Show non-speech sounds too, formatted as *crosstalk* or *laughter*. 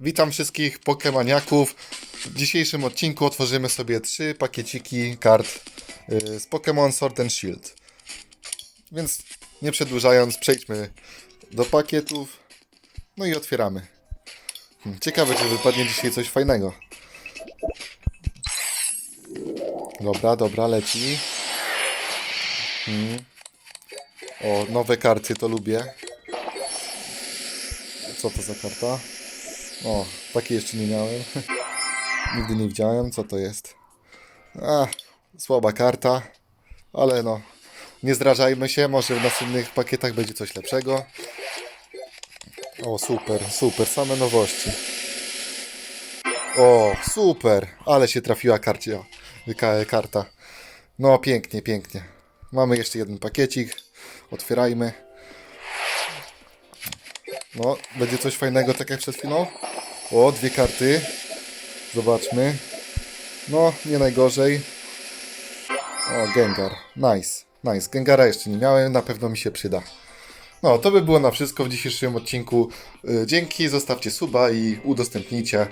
Witam wszystkich Pokemaniaków. W dzisiejszym odcinku otworzymy sobie trzy pakieciki kart y, z Pokémon Sword and Shield. Więc nie przedłużając, przejdźmy do pakietów. No i otwieramy. Hmm, Ciekawe, czy wypadnie dzisiaj coś fajnego. Dobra, dobra, leci. Hmm. O, nowe karty to lubię. Co to za karta? O, takiej jeszcze nie miałem. *laughs* Nigdy nie widziałem, co to jest. A, słaba karta, ale no, nie zrażajmy się, może w następnych pakietach będzie coś lepszego. O, super, super, same nowości. O, super, ale się trafiła karcia, ka- karta. No, pięknie, pięknie. Mamy jeszcze jeden pakiecik, otwierajmy. No, będzie coś fajnego, tak jak przed chwilą. O, dwie karty. Zobaczmy. No, nie najgorzej. O, Gengar. Nice. Nice. Gengara jeszcze nie miałem, na pewno mi się przyda. No, to by było na wszystko w dzisiejszym odcinku. Y, Dzięki, zostawcie suba i udostępnijcie.